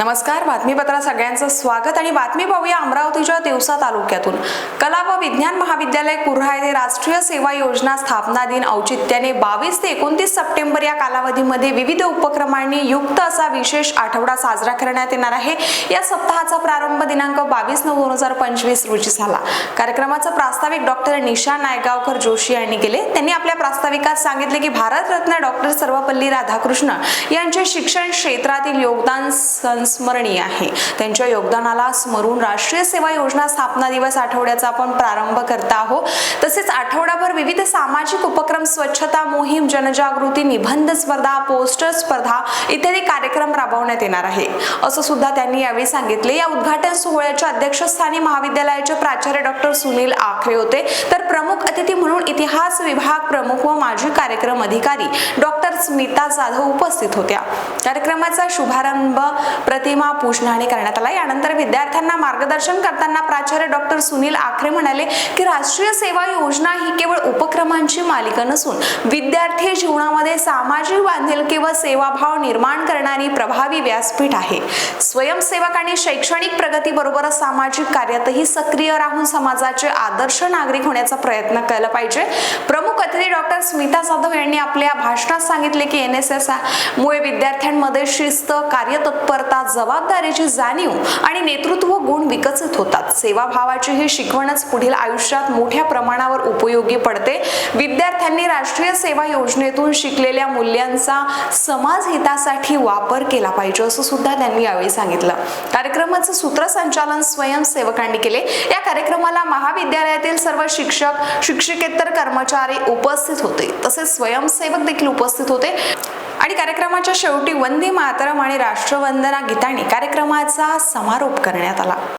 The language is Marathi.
नमस्कार बातमीपत्रात सगळ्यांचं स्वागत आणि बातमी पाहूया अमरावतीच्या दिवसा तालुक्यातून. कला व विज्ञान महाविद्यालय कुर्हा येथे राष्ट्रीय सेवा योजना स्थापना दिन औचित्याने बावीस ते एकोणतीस सप्टेंबर या कालावधीमध्ये विविध उपक्रमांनी युक्त असा विशेष आठवडा साजरा करण्यात येणार आहे. या सप्ताहाचा प्रारंभ दिनांक बावीस नऊ दोन हजार पंचवीस रोजी झाला. कार्यक्रमाचं प्रास्ताविक डॉक्टर निशा नायगावकर जोशी यांनी केले. त्यांनी आपल्या प्रास्ताविकात सांगितले की भारतरत्न डॉक्टर सर्वपल्ली राधाकृष्ण यांचे शिक्षण क्षेत्रातील योगदान संस्मरणीय आहे. त्यांच्या योगदानाला स्मरून राष्ट्रीय सेवा योजना स्थापना दिवस आठवड्याचा आपण प्रारंभ करता आहोत. तसेच आठवडाभर विविध सामाजिक उपक्रम स्वच्छता मोहीम जनजागृती निबंध स्पर्धा पोस्टर स्पर्धा इत्यादी कार्यक्रम राबवण्यात येणार आहे. असं सुद्धा त्यांनी यावेळी सांगितले. या उद्घाटन सोहळ्याच्या अध्यक्षस्थानी महाविद्यालयाचे प्राचार्य डॉक्टर सुनील आखरे होते. तर प्रमुख अतिथी म्हणून इतिहास विभाग प्रमुख व माजी कार्यक्रम अधिकारी डॉक्टर स्मिता जाधव उपस्थित होत्या. कार्यक्रमाचा शुभारंभ प्रतिमा पूजनाने करण्यात आला. यानंतर विद्यार्थ्यांना मार्गदर्शन करताना प्राचार्य डॉक्टर सुनील आखरे म्हणाले की राष्ट्रीय सेवा योजना ही केवळ उपक्रमांची मालिका नसून विद्यार्थी जीवनामध्ये सामाजिक बांधिलकी व सेवाभाव निर्माण करणारी प्रभावी व्यासपीठ आहे. स्वयंसेवक आणि शैक्षणिक प्रगतीबरोबरच सामाजिक कार्यातही सक्रिय राहून समाजाचे आदर्श नागरिक होण्याचा प्रयत्न केला पाहिजे. प्रमुख अतिथी डॉक्टर स्मिता जाधव यांनी आपल्या भाषणात सांगितले की एन एस एस मुळे विद्यार्थ्यांमध्ये शिस्त कार्यतत्परता जबाबदारीची जाणीव आणि नेतृत्व गुण विकसित होतात. सेवाभावाची ही शिकवणच पुढील आयुष्यात मोठ्या प्रमाणावर उपयोगी पडते. विद्यार्थ्यांनी राष्ट्रीय सेवा योजनेतून शिकलेल्या मूल्यांचा समाज हितासाठी वापर केला पाहिजे असं सुद्धा त्यांनी यावेळी सांगितलं. कार्यक्रमाचं सूत्रसंचालन स्वयंसेवकांनी केले. या कार्यक्रमाला महाविद्यालयातील सर्व शिक्षक शिक्षकेतर कर्मचारी उपस्थित होते. तसेच स्वयंसेवक देखील उपस्थित होते. आणि कार्यक्रमाच्या शेवटी वंदे मातरम आणि राष्ट्रवंदना गीताने कार्यक्रमाचा समारोप करण्यात आला.